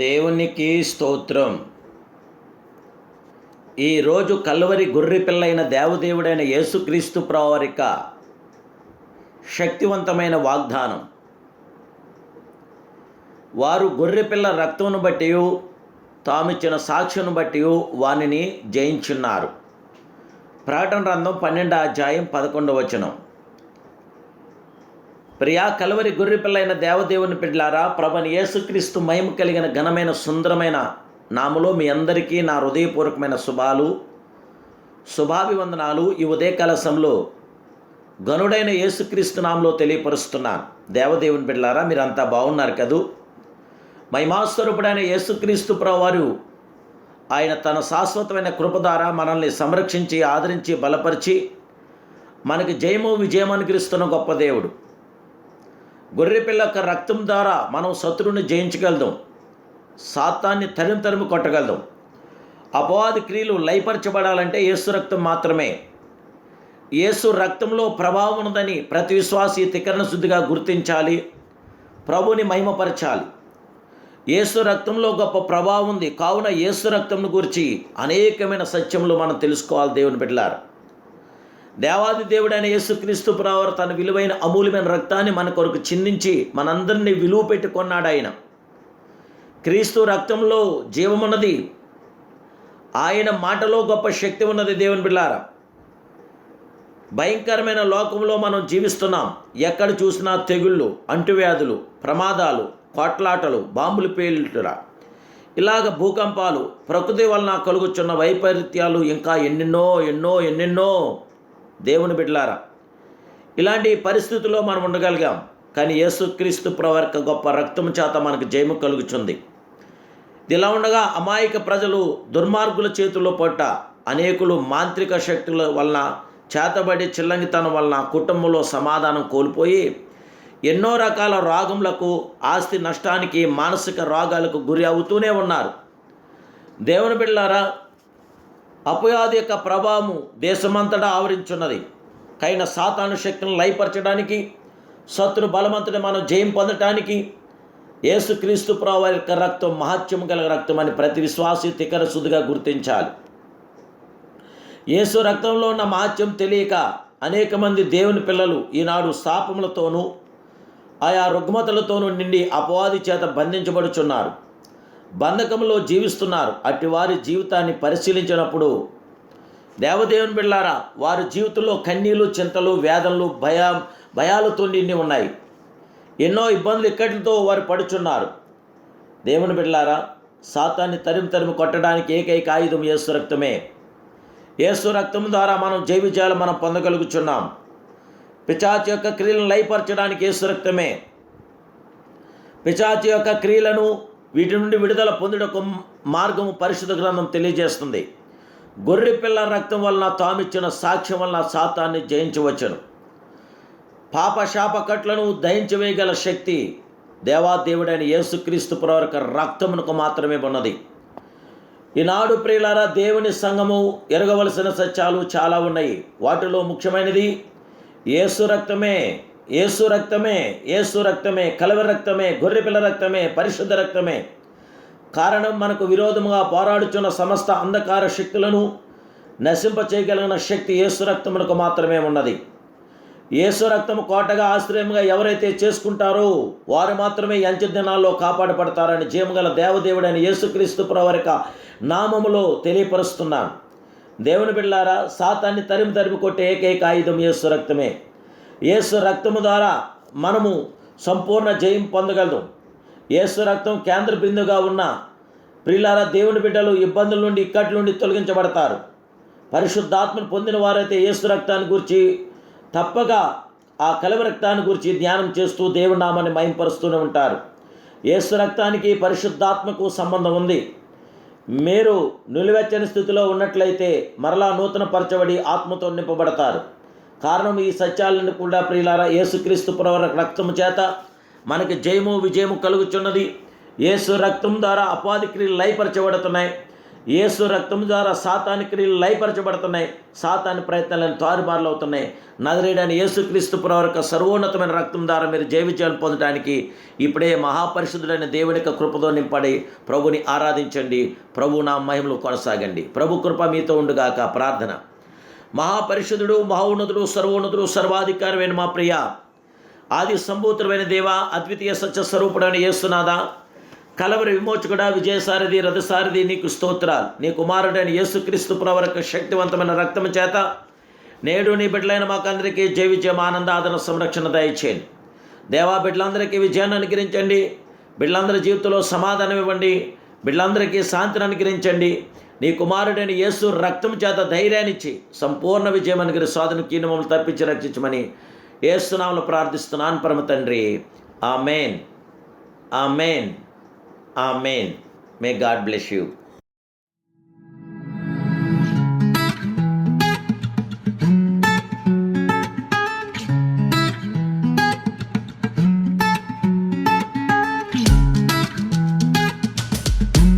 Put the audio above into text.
దేవునికి స్తోత్రం. ఈరోజు కల్వరి గొర్రె పిల్లైన దేవదేవుడైన యేసుక్రీస్తు ప్రవారిక శక్తివంతమైన వాగ్దానం. వారు గొర్రెపిల్ల రక్తమును బట్టి తామిచ్చిన సాక్ష్యను బట్టి వానిని జయించున్నారు. ప్రకటన రంధం పన్నెండు అధ్యాయం పదకొండవచనం వచనం. ప్రియా కలవరి గొర్రెపిల్లైన దేవదేవుని పిడ్లారా ప్రభని యేసుక్రీస్తు మహిమ కలిగిన ఘనమైన సుందరమైన నామలో మీ అందరికీ నా హృదయపూర్వకమైన శుభాలు శుభాభివందనాలు ఈ ఉదయకాలశంలో గనుడైన యేసుక్రీస్తు నామలో తెలియపరుస్తున్నాను. దేవదేవుని పిడ్లారా మీరంతా బాగున్నారు కదూ? మహిమాస్వరూపుడైన యేసుక్రీస్తు ప్రవారు ఆయన తన శాశ్వతమైన కృప ద్వారా మనల్ని సంరక్షించి ఆదరించి బలపరిచి మనకి జయము విజయం అనుగ్రహిస్తున్న గొప్ప దేవుడు. గొర్రెపిల్ల యొక్క రక్తం ద్వారా మనం శత్రువుని జయించగలదాం సాతాన్ని తరిమి తరిమి కొట్టగలదాం అపవాది క్రియలు లయపరచబడాలంటే యేసు రక్తం మాత్రమే. యేసు రక్తంలో ప్రభావం ఉన్నదని ప్రతి విశ్వాసి తికరణ శుద్ధిగా గుర్తించాలి. ప్రభుని మహిమపరచాలి. యేసు రక్తంలో గొప్ప ప్రభావం ఉంది. కావున యేసు రక్తంను గురించి అనేకమైన సత్యములు మనం తెలుసుకోవాలి దేవుని బిడ్డలారు. దేవాది దేవుడైన యేసుక్రీస్తు ప్రవర్ తన విలువైన అమూల్యమైన రక్తాన్ని మన కొరకు చిందించి మనందరినీ విలువ పెట్టుకున్నాడు ఆయన. క్రీస్తు రక్తంలో జీవమున్నది. ఆయన మాటలో గొప్ప శక్తి ఉన్నది దేవుని బిళ్ళారా భయంకరమైన లోకంలో మనం జీవిస్తున్నాం. ఎక్కడ చూసినా తెగుళ్ళు అంటువ్యాధులు ప్రమాదాలు కొట్లాటలు బాంబులు పేలుట. ఇలాగ భూకంపాలు ప్రకృతి వలన కలుగుచున్న వైపరీత్యాలు ఇంకా ఎన్నెన్నో ఎన్నో ఎన్నెన్నో దేవుని బిడ్డలారా ఇలాంటి పరిస్థితుల్లో మనం ఉండగలిగాం. కానీ యేసుక్రీస్తు ప్రవర్క గొప్ప రక్తం చేత మనకు జయము కలుగుతుంది ఇలా ఉండగా అమాయక ప్రజలు దుర్మార్గుల చేతుల్లో పట్ట అనేకులు మాంత్రిక శక్తుల వలన చేతబడి చిల్లంగితనం వలన కుటుంబంలో సమాధానం కోల్పోయి ఎన్నో రకాల రోగములకు ఆస్తి నష్టానికి మానసిక రోగాలకు గురి అవుతూనే ఉన్నారు. దేవుని బిళ్ళారా అపయాది యొక్క ప్రభావము దేశమంతటా ఆవరించున్నది. కైన సాతాను శక్తులను లయపరచడానికి శత్రు బలవంతుని మనం జయం పొందటానికి యేసుక్రీస్తు ప్రభు యొక్క రక్తం మహత్యం గల రక్తం అని ప్రతి విశ్వాసి తికర శుద్ధిగా గుర్తించాలి. యేసు రక్తంలో ఉన్న మహత్యం తెలియక అనేక మంది దేవుని పిల్లలు ఈనాడు శాపములతోనూ ఆయా రుగ్మతలతోనూ నిండి అపవాది చేత బంధించబడుచున్నారు. బంధకంలో జీవిస్తున్నారు. అట్టి వారి జీవితాన్ని పరిశీలించినప్పుడు దేవదేవుని బిళ్ళారా వారి జీవితంలో కన్నీలు చింతలు వేదనలు భయ భయాలతో నిండి ఉన్నాయి. ఎన్నో ఇబ్బందులు ఇక్కడితో వారు పడుచున్నారు. దేవుని బిడ్లారా సాతాన్ని తరిమి తరిమి కొట్టడానికి ఏకైక ఆయుధం యేసు రక్తమే. యేసు రక్తం ద్వారా మనం జై విజయాలు మనం పొందగలుగుచున్నాం. పిచాచి యొక్క క్రియలను లయపరచడానికి యేసు రక్తమే. పిచాచి యొక్క క్రియలను వీటి నుండి విడుదల పొందుటకు మార్గము పరిశుద్ధ గ్రంథం తెలియజేస్తుంది. గొర్రె పిల్ల రక్తం వలన తామిచ్చిన సాక్ష్యం వలన సాతాన్ని జయించవచ్చును. పాప దయించవేయగల దహించవేయగల శక్తి దేవాదేవుడైన యేసుక్రీస్తు ప్రవరక రక్తమునకు మాత్రమే ఉన్నది. ఈనాడు ప్రియులారా దేవుని సంఘము ఎరగవలసిన సత్యాలు చాలా ఉన్నాయి. వాటిలో ముఖ్యమైనది ఏసు రక్తమే ఏసు రక్తమే ఏసు రక్తమే కలవ రక్తమే గొర్రెపిల్ల రక్తమే పరిశుద్ధ రక్తమే. కారణం మనకు విరోధముగా పోరాడుచున్న సమస్త అంధకార శక్తులను నశింప చేయగలిగిన శక్తి ఏసు రక్తమునకు మాత్రమే ఉన్నది. ఏసు రక్తము కోటగా ఆశ్రయంగా ఎవరైతే చేసుకుంటారో వారు మాత్రమే అంచె దినాల్లో కాపాడబడతారని జీవగల దేవదేవుడైన యేసుక్రీస్తు ప్రవరిక నామములో తెలియపరుస్తున్నాను. దేవుని బిళ్ళారా సాతాన్ని తరిమి తరిమి కొట్టే ఏకైక ఆయుధం యేసు రక్తమే. యేసు రక్తము ద్వారా మనము సంపూర్ణ జయం పొందగలదు. యేసు రక్తం కేంద్ర బిందుగా ఉన్న ప్రియులారా దేవుని బిడ్డలు ఇబ్బందుల నుండి ఇక్కటి నుండి తొలగించబడతారు. పరిశుద్ధాత్మను పొందిన వారైతే యేసు రక్తాన్ని గురించి తప్పక ఆ కలవ రక్తాన్ని గురించి ధ్యానం చేస్తూ దేవుడి నామాన్ని మయంపరుస్తూనే ఉంటారు. యేసు రక్తానికి పరిశుద్ధాత్మకు సంబంధం ఉంది. మీరు నిలువెచ్చని స్థితిలో ఉన్నట్లయితే మరలా నూతన పరచబడి ఆత్మతో నింపబడతారు. కారణం ఈ సత్యాలను కూడా ప్రియులారా యేసుక్రీస్తు పురవర రక్తము చేత మనకి జయము విజయము కలుగుచున్నది. యేసు రక్తం ద్వారా అపాధి క్రియలు లయపరచబడుతున్నాయి. యేసు రక్తం ద్వారా సాతాని క్రియలు లయపరచబడుతున్నాయి. సాతాని ప్రయత్నాలను తారుమారులు అవుతున్నాయి. నదిరేడని యేసుక్రీస్తు పురవరక సర్వోన్నతమైన రక్తం ద్వారా మీరు జైవిజయాలు పొందడానికి ఇప్పుడే మహాపరిశుద్ధుడైన దేవుని యొక్క కృపతో నింపడి ప్రభుని ఆరాధించండి. ప్రభు నా మహిమలు కొనసాగండి. ప్రభు కృప మీతో ఉండుగాక. ప్రార్థన. మహాపరిషుదుడు మహోన్నతుడు సర్వోన్నతుడు సర్వాధికారమైన మా ప్రియ ఆది సంభూతుడమైన దేవ అద్వితీయ సత్య స్వరూపుడైన యేసునాథ కలవరి విమోచకుడ విజయసారథి రథసారథి నీకు స్తోత్రాలు. నీ కుమారుడైన యేసుక్రీస్తు ప్రవరక శక్తివంతమైన రక్తము చేత నేడు నీ బిడ్డలైన మాకందరికీ జయ విజయం ఆనంద ఆదరణ సంరక్షణ దయచేయండి. దేవా బిడ్డలందరికీ విజయాన్ని అనుగ్రహించండి. బిడ్డలందరి జీవితంలో సమాధానం ఇవ్వండి. బిడ్డలందరికీ శాంతిని అనుగ్రహించండి. నీ కుమారుడైన యేసు రక్తం చేత ధైర్యాన్నిచ్చి సంపూర్ణ విజయం అనుగ్రహ సాధన కీనమములు తప్పించి రక్షించమని ఏసునామలు ప్రార్థిస్తున్నాను పరమ తండ్రి. ఆ amen amen amen may God bless you